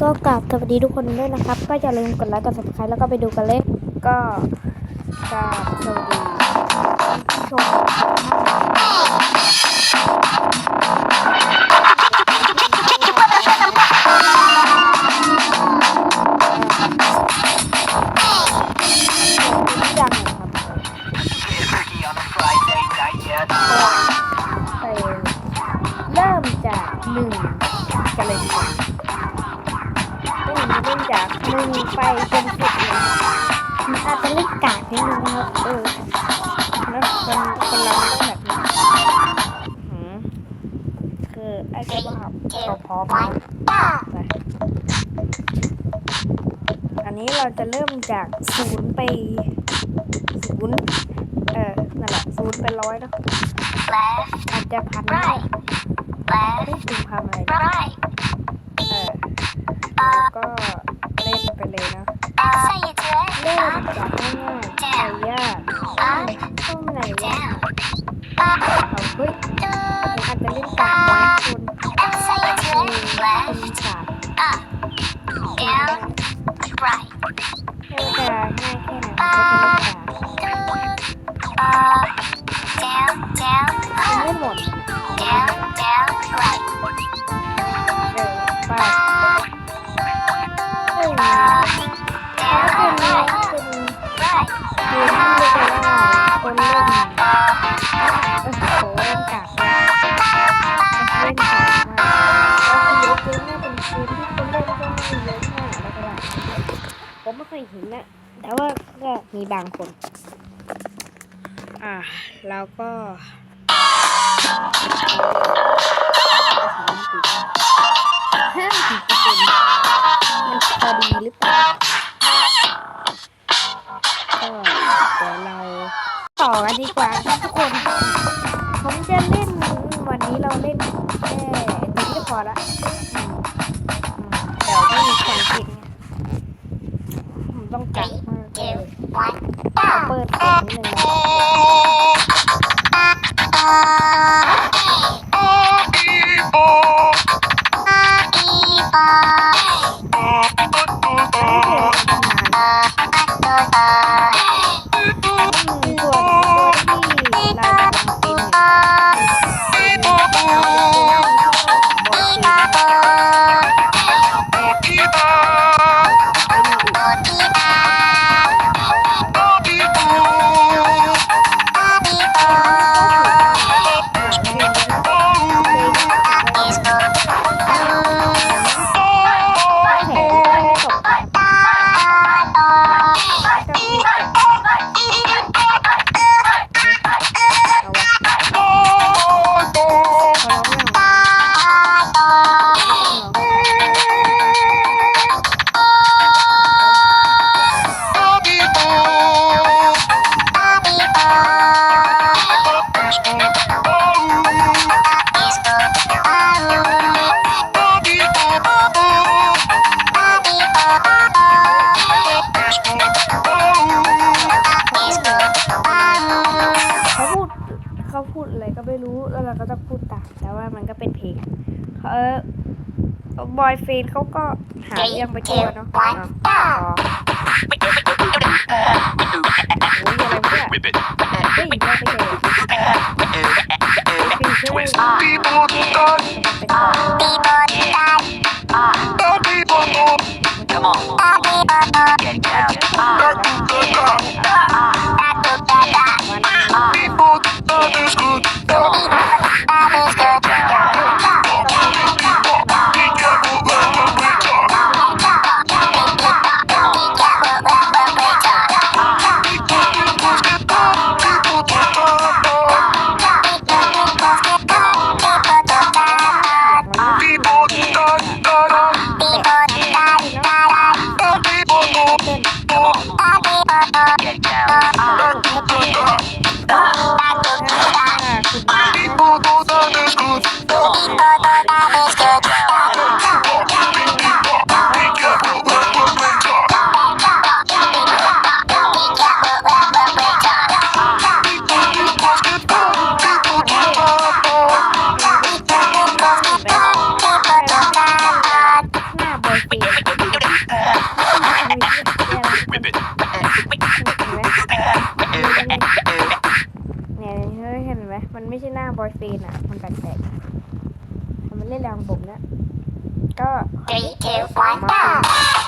ก็กราบสวัสดีทุกคนด้วยนะครับ ก็อย่าลืมกดไลค์กดซับสไครต์แล้วก็ไปดูกันเลยก็กราบสวัสดีผู้ชม ร้อไปอันนี้เราจะเริ่มจากศูนย์ไปศูนย์เออนั่นแหละศูนย์ไปร้อยเนาะอาจจะพันไม่ถึงพันอะไรนะเออแล้ก็็มีบางคน อ่าแล้วก็ห้าสิบเปอร์เซ็นต์มันพอดีหรือเปล่าก็เดี๋ยวเราต่อกันดีกว่าทุกคน Oh. บอยเฟนเขาก็หาเรื่องไปทั่วเนาะอ๋อตีบอลกันตีบอลกันตีบอลกัน บอยเฟนอะ มันแปลกๆมันเล่นแรงผมเนี้ยก็ Three, two, one, go!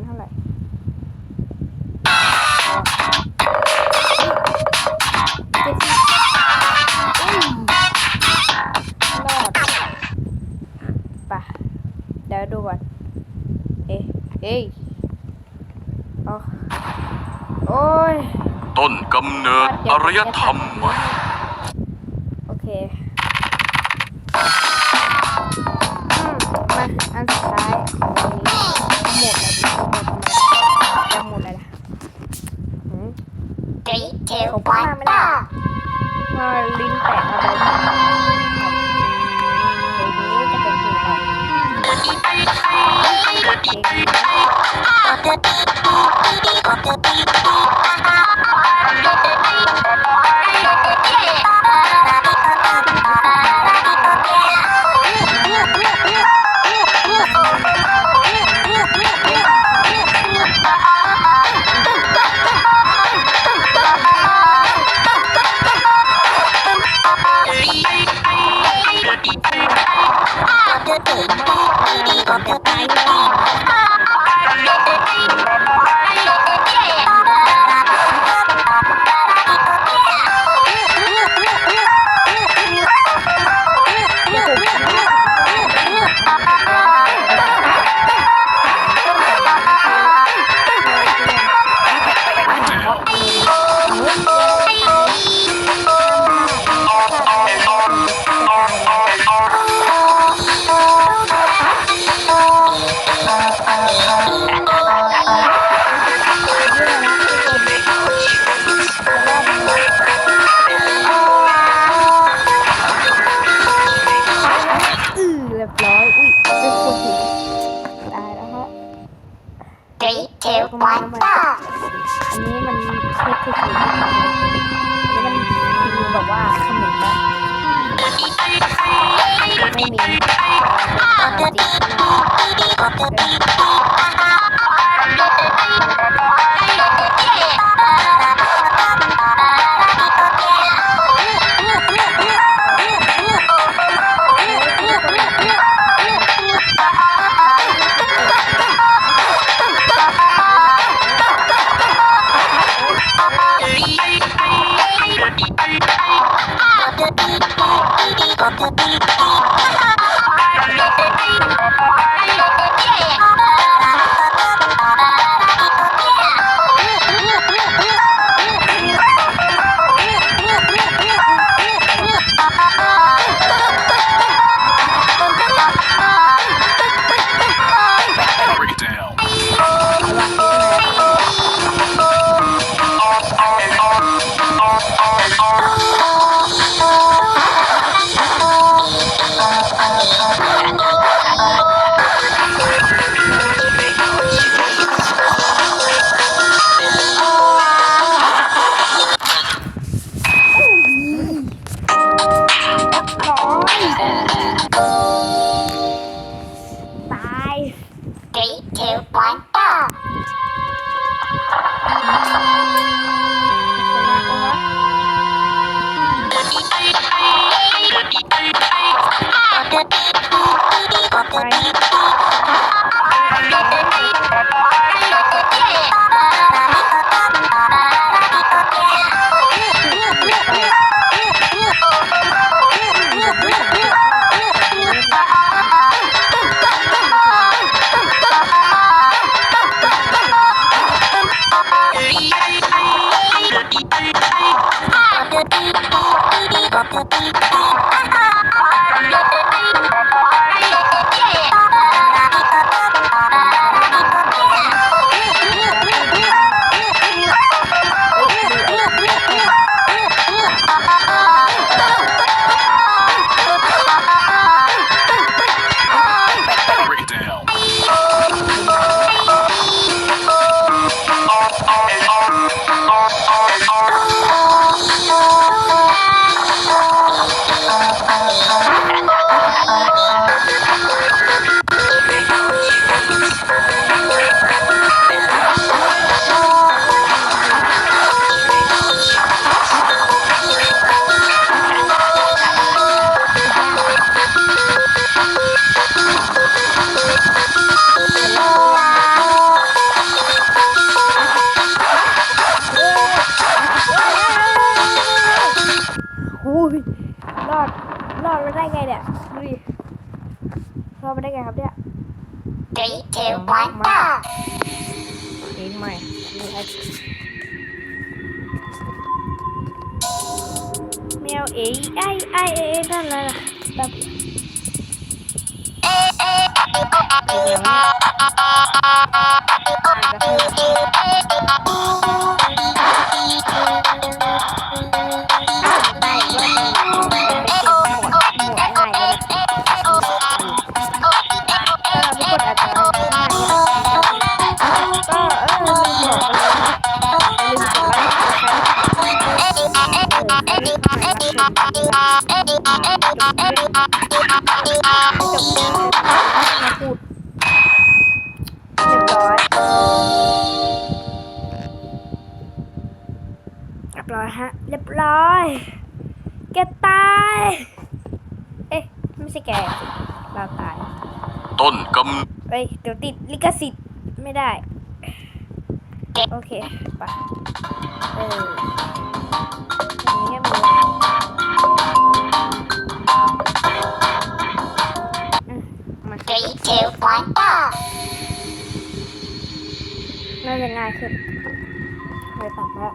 นเท่าไหร่รอดปะเดี๋ยวดูก่อน เอ๊ะเอ๊ะโอ้ยต้นกำเนิดอารยธรรม three two one go ลิ้นแตกอะไรนี่ Thank you. Bye. อุ้ยรอด รอดมาได้ไงเนี่ย ดูดิ รอดมาได้ไงครับเนี่ย Three, two, one, go. เองใหม่นี่ครับแมวเอ๋ไอไอเอนั่นแหละแบบก็ ต้นกเอ้ยเดี๋ยวติดลิขสิทธิ์ไม่ได้ โอเคไปเอออย่างนี้ก็มีอืมมา Three, two, one, go. น่าจะง่ายขึ้นไปตัดแล้ว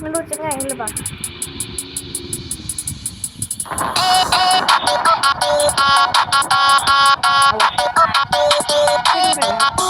ไม่รู้จะง่ายขึ้นหรือเปล่า ขึ้น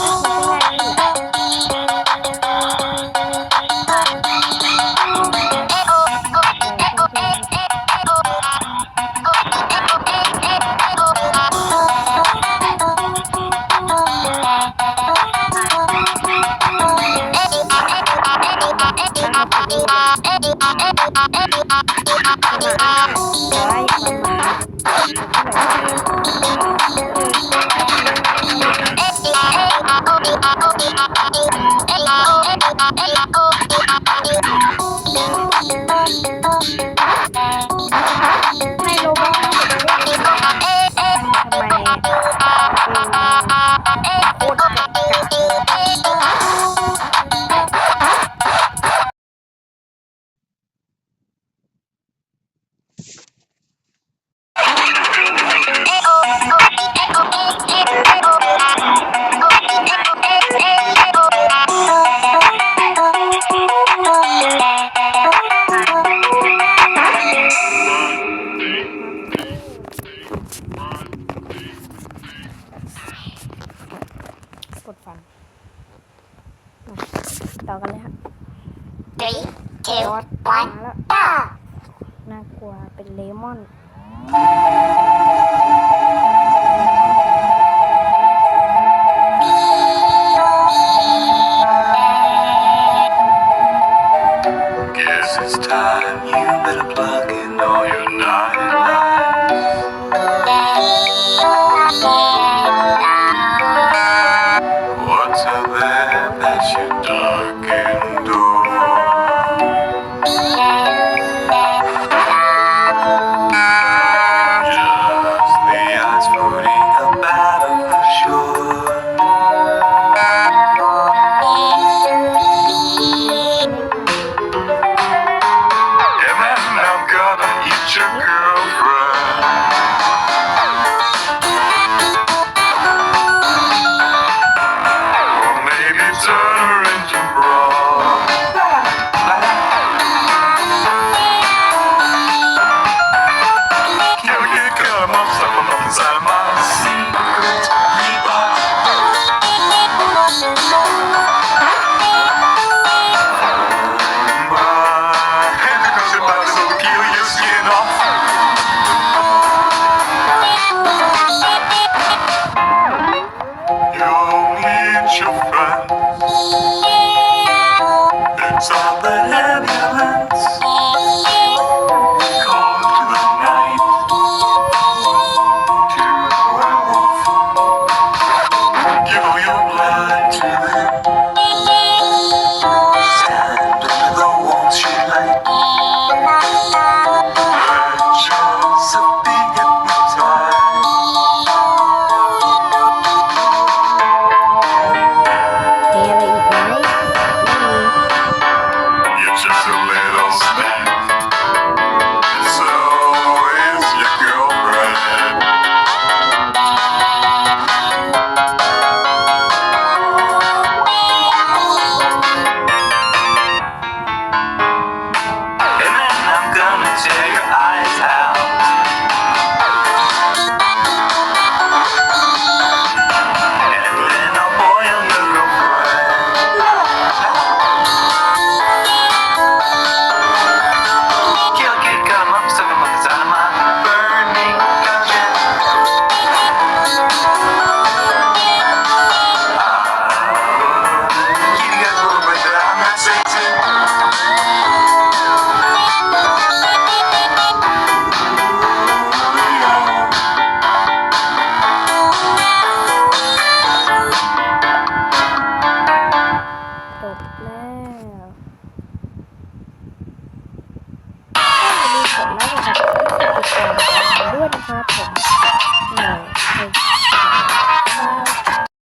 two, ดมา one, แล้ว go. น่ากลัวเป็นเลมอนำ Stop it.